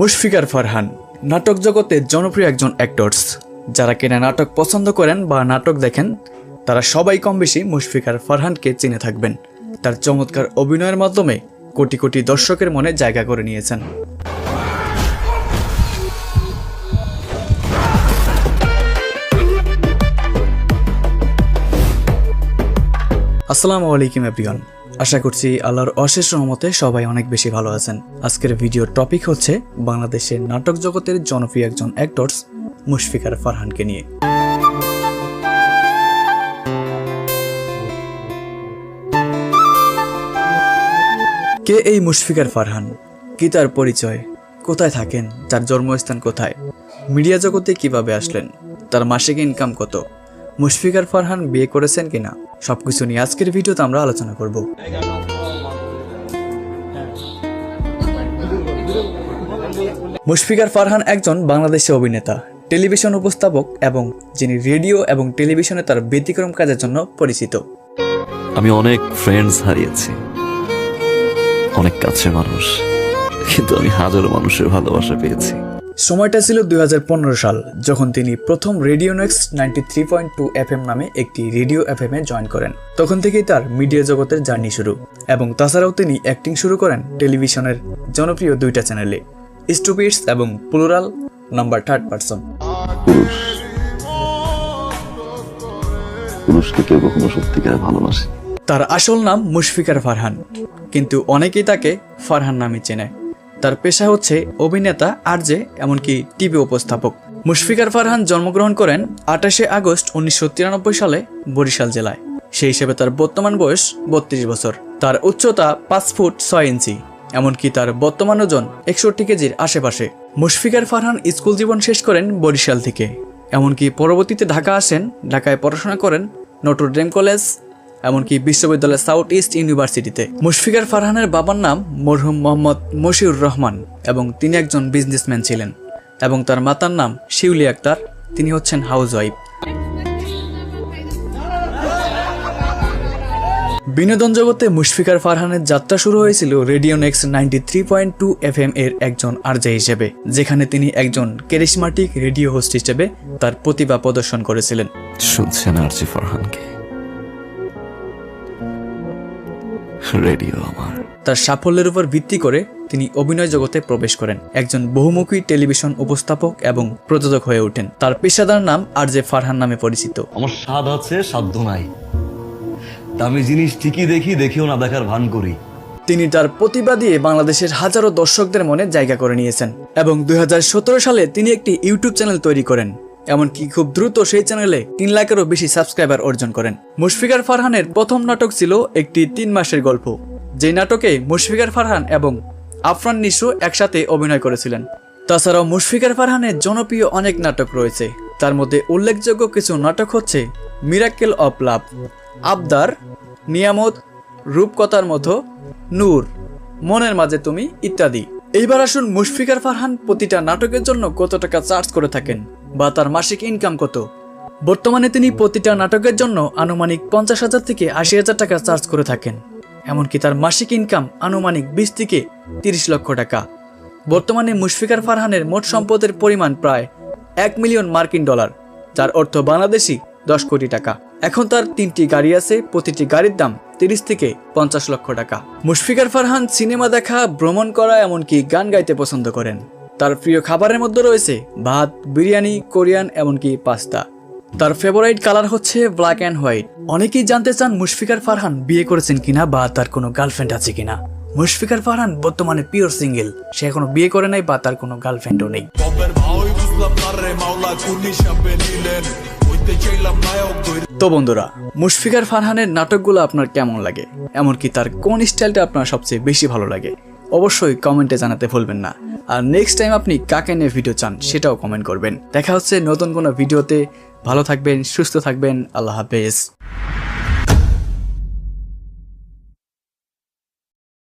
মুশফিকার ফারহান। নাটক জগতে জনপ্রিয় একজন অ্যাক্টরস যারা কিনা নাটক পছন্দ করেন বা নাটক দেখেন, তারা সবাই কম বেশি মুশফিকার ফারহানকে চিনে থাকবেন। তার চমৎকার অভিনয়ের মাধ্যমে কোটি কোটি দর্শকের মনে জায়গা করে নিয়েছেন। আসসালামু আলাইকুম এভরিওয়ান আশা করছি আল্লাহর অশেষ রহমতে সবাই অনেক বেশি ভালো আছেন। আজকের ভিডিওর টপিক হচ্ছে বাংলাদেশের নাটক জগতের জনপ্রিয় একজন অ্যাক্টরস মুশফিকার ফারহানকে নিয়ে। কে এই মুশফিকার ফারহান? কি তার পরিচয়? কোথায় থাকেন? তার জন্মস্থান কোথায়? মিডিয়া জগতে কীভাবে আসলেন? তার মাসিক ইনকাম কত? মুশফিকার ফারহান বিয়ে করেছেন কিনা? সবকিছু নিয়ে আজকের ভিডিওতে আমরা আলোচনা করব। মুশফিকার ফারহান একজন বাংলাদেশি অভিনেতা, টেলিভিশন উপস্থাপক এবং যিনি রেডিও এবং টেলিভিশনে তার ব্যতিক্রম কাজের জন্য পরিচিত। আমি অনেক ফ্রেন্ডস হারিয়েছি। অনেক কাছে মানুষ। কিন্তু আমি হাজারো মানুষের ভালোবাসা পেয়েছি। সময়টা ছিল দুই হাজার পনেরো সাল যখন তিনি প্রথম radio next ninety three point two F M নামে একটি রেডিও এফ এম এ জয়েন করেন। তখন থেকেই তার মিডিয়া জগতের জার্নি শুরু এবং তাছাড়াও তিনি অ্যাক্টিং শুরু করেন টেলিভিশনের জনপ্রিয় দুইটা চ্যানেলে স্টুপিডস এবং প্লুরাল নাম্বার থার্ড পার্সন। পুরুষ পুরুষকে কেউ কখনো সত্যিকারে ভালোবাসে। তার আসল নাম মুশফিকার ফারহান কিন্তু অনেকেই তাকে ফারহান নামে চেনে। তার পেশা হচ্ছে অভিনেতা আরজে এমনকি টিভি উপস্থাপক। মুশফিকার ফারহান জন্মগ্রহণ করেন আঠাশে আগস্ট উনিশশো তিরানব্বই সালে বরিশাল জেলায়। সেই হিসেবে তার বর্তমান বয়স বত্রিশ বছর। তার উচ্চতা পাঁচ ফুট ছয় ইঞ্চি, এমনকি তার বর্তমান ওজন একষট্টি কেজির আশেপাশে। মুশফিকার ফারহান স্কুল জীবন শেষ করেন বরিশাল থেকে। এমনকি পরবর্তীতে ঢাকা আসেন, ঢাকায় পড়াশোনা করেন নটর ডেম কলেজ এমনকি বিশ্ববিদ্যালয় সাউথ ইস্ট ইউনিভার্সিটিতে। মুশফিকার ফারহানের বাবার নাম মরহুম মোহাম্মদ মশিউর রহমান এবং তিনি একজন বিজনেসম্যান ছিলেন এবং তার মাতার নাম শিউলি আক্তার। তিনি হচ্ছেন হাউস ওয়াইফ বিনোদন জগতে মুশফিকার ফারহানের যাত্রা শুরু হয়েছিল radio next ninety three point two F M এর একজন আরজে হিসেবে, যেখানে তিনি একজন ক্যারিসমাটিক রেডিও হোস্ট হিসেবে তার প্রতিভা প্রদর্শন করেছিলেন। শুনছেন আরজি ফরহানকে। রেডিও আমার। তার সাফল্যের উপর ভিত্তি করে তিনি অভিনয় জগতে প্রবেশ করেন। একজন বহুমুখী টেলিভিশন উপস্থাপক এবং প্রযোজক হয়ে ওঠেন। তার পেশাদার নাম আর জে ফারহান নামে পরিচিত। আমার স্বাদ আছে সাধ্য নাই। দামি জিনিস ঠিকই দেখি দেখিও না দেখার ভান করি। তিনি তার প্রতিভা দিয়ে বাংলাদেশের হাজারো দর্শকদের মনে জায়গা করে নিয়েছেন। এবং দুই হাজার সতেরো সালে তিনি একটি ইউটিউব চ্যানেল তৈরি করেন। এমনকি খুব দ্রুত সেই চ্যানেলে তিন লাখেরও বেশি সাবস্ক্রাইবার অর্জন করেন। মুশফিকার ফারহানের প্রথম নাটক ছিল একটি তিন মাসের গল্প যে নাটকে মুশফিকার ফারহান এবং আফরান নিশো একসাথে অভিনয় করেছিলেন। তাছাড়াও মুশফিকার ফারহানের জনপ্রিয় অনেক নাটক রয়েছে, তার মধ্যে উল্লেখযোগ্য কিছু নাটক হচ্ছে মিরাক্কেল অফ লাভ, আবদার, নিয়ামত, রূপকথার মতো, নূর, মনের মাঝে তুমি ইত্যাদি। এইবার আসুন মুশফিকার ফারহান প্রতিটা নাটকের জন্য কত টাকা চার্জ করে থাকেন। বা তার মাসিক ইনকাম কত? বর্তমানে তিনি প্রতিটা নাটকের জন্য আনুমানিক পঞ্চাশ হাজার থেকে আশি হাজার টাকা চার্জ করে থাকেন। এমনকি তার মাসিক ইনকাম আনুমানিক বিশ থেকে তিরিশ লক্ষ টাকা। বর্তমানে মুশফিকার ফারহানের মোট সম্পদের পরিমাণ প্রায় এক মিলিয়ন মার্কিন ডলার, যার অর্থ বাংলাদেশি দশ কোটি টাকা। এখন তার তিনটি গাড়ি আছে, প্রতিটি গাড়ির দাম তিরিশ থেকে পঞ্চাশ লক্ষ টাকা। মুশফিকার ফারহান সিনেমা দেখা, ভ্রমণ করা, এমনকি গান গাইতে পছন্দ করেন। তার প্রিয় খাবারের মধ্যে রয়েছে ভাত, বিরিয়ানি, কোরিয়ান, এমনকি পাস্তা। তার ফেভারিট কালার হচ্ছে ব্ল্যাক অ্যান্ড হোয়াইট অনেকেই জানতে চান মুশফিকার ফারহান বিয়ে করেছেন কিনা বা তার কোনো গার্লফ্রেন্ড আছে কিনা। মুশফিকার ফারহান বর্তমানে পিওর সিঙ্গেল সে এখনও বিয়ে করে নাই বা তার কোনো গার্লফ্রেন্ডও নেই। তো বন্ধুরা, মুশফিকার ফারহানের নাটকগুলো আপনার কেমন লাগে? এমনকি তার কোন স্টাইলটা আপনার সবচেয়ে বেশি ভালো লাগে? অবশ্যই কমেন্টে জানাতে ভুলবেন না। আর নেক্সট টাইম আপনি কাকে নিয়ে ভিডিও চান সেটাও কমেন্ট করবেন। দেখা হচ্ছে নতুন কোনো ভিডিওতে ভালো থাকবেন, সুস্থ থাকবেন। আল্লাহ হাফেজ।